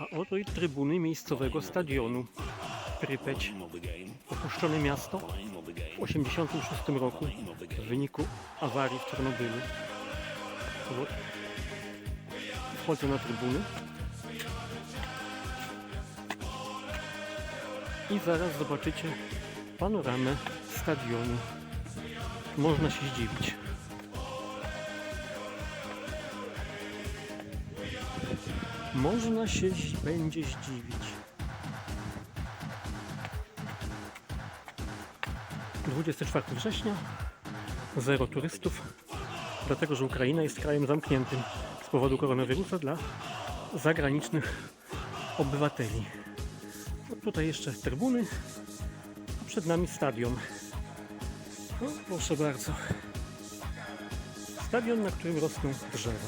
A oto i trybuny miejscowego stadionu. Prypeć, opuszczone miasto w 1986 roku w wyniku awarii w Czarnobylu. Wchodzę na trybuny i zaraz zobaczycie panoramę stadionu. Można się zdziwić. Można się zi- będzie zdziwić. 24 września, zero turystów, dlatego że Ukraina jest krajem zamkniętym z powodu koronawirusa dla zagranicznych obywateli. No tutaj jeszcze trybuny, a przed nami stadion. No, proszę bardzo. Stadion, na którym rosną drzewa.